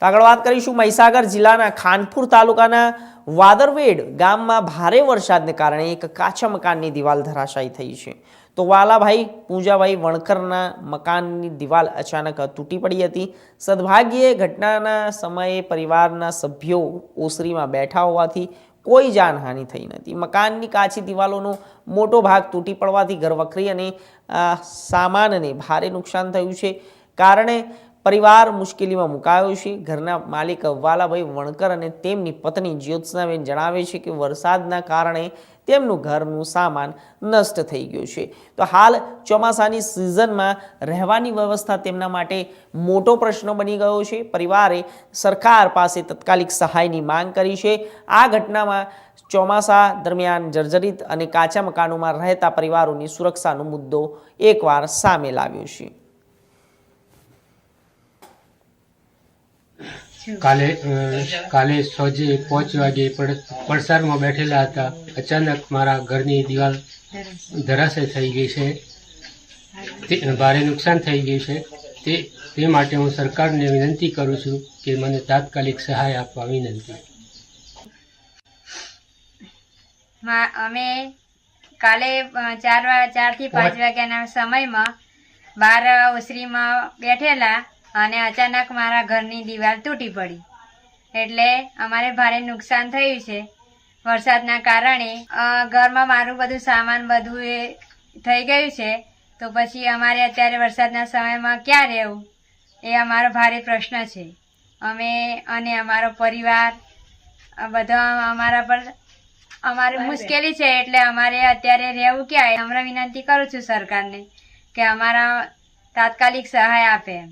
તો આગળ વાત કરીશું મહીસાગર જિલ્લાના ખાનપુર તાલુકાના વાદરવેડ ગામમાં ભારે વરસાદને કારણે એક કાચા મકાનની દિવાલ ધરાશાયી થઈ છે. તો વાલાભાઈ, પૂજાભાઈ વણકરના મકાનની દિવાલ અચાનક તૂટી પડી હતી. સદભાગ્યે ઘટનાના સમયે પરિવારના સભ્યો ઓસરીમાં બેઠા હોવાથી કોઈ જાનહાનિ થઈ નથી. મકાનની કાચી દિવાલોનો મોટો ભાગ તૂટી પડવાથી ઘરવખરી અને સામાનને ભારે નુકસાન થયું છે. કારણે પરિવાર મુશ્કેલીમાં મુકાયો છે. ઘરના માલિક વાલાભાઈ વણકર અને તેમની પત્ની જ્યોત્સનાબેન જણાવે છે કે વરસાદના કારણે તેમનું ઘરનું સામાન નષ્ટ થઈ ગયું છે. તો હાલ ચોમાસાની સિઝનમાં રહેવાની વ્યવસ્થા તેમના માટે મોટો પ્રશ્ન બની ગયો છે. પરિવારે સરકાર પાસે તત્કાલિક સહાયની માંગ કરી છે. આ ઘટનામાં ચોમાસા દરમિયાન જર્જરિત અને કાચા મકાનોમાં રહેતા પરિવારોની સુરક્ષાનો મુદ્દો એકવાર સામે લાવ્યો છે. કાલે કાલે સોજે પાંચ વાગે પડ- પડસારમાં બેઠેલા હતા. અચાનક મારા ઘરની દિવાલ ધરાશય થઈ ગઈ છે. તે ભારે નુકસાન થઈ ગયું છે. તે તે માટે હું સરકારને વિનંતી કરું છું કે મને તાત્કાલિક સહાય આપવા વિનંતી. અમે કાલે ચાર ચારથી પાંચ વાગ્યાના સમયમાં બાર ઓસરીમાં બેઠેલા અને અચાનક મારા ઘરની દિવાલ તૂટી પડી. એટલે અમારે ભારે નુકસાન થયું છે. વરસાદના કારણે ઘરમાં મારું બધું સામાન બધું એ થઈ ગયું છે. તો પછી અમારે અત્યારે વરસાદના સમયમાં ક્યાં રહેવું? એ અમારો ભારે પ્રશ્ન છે. અમે અને અમારો પરિવાર બધા અમારા પર અમારે મુશ્કેલી છે એટલે અમારે અત્યારે રહેવું ક્યાં? હમણાં વિનંતી કરું છું સરકારને કે અમારા તાત્કાલિક સહાય આપે એમ.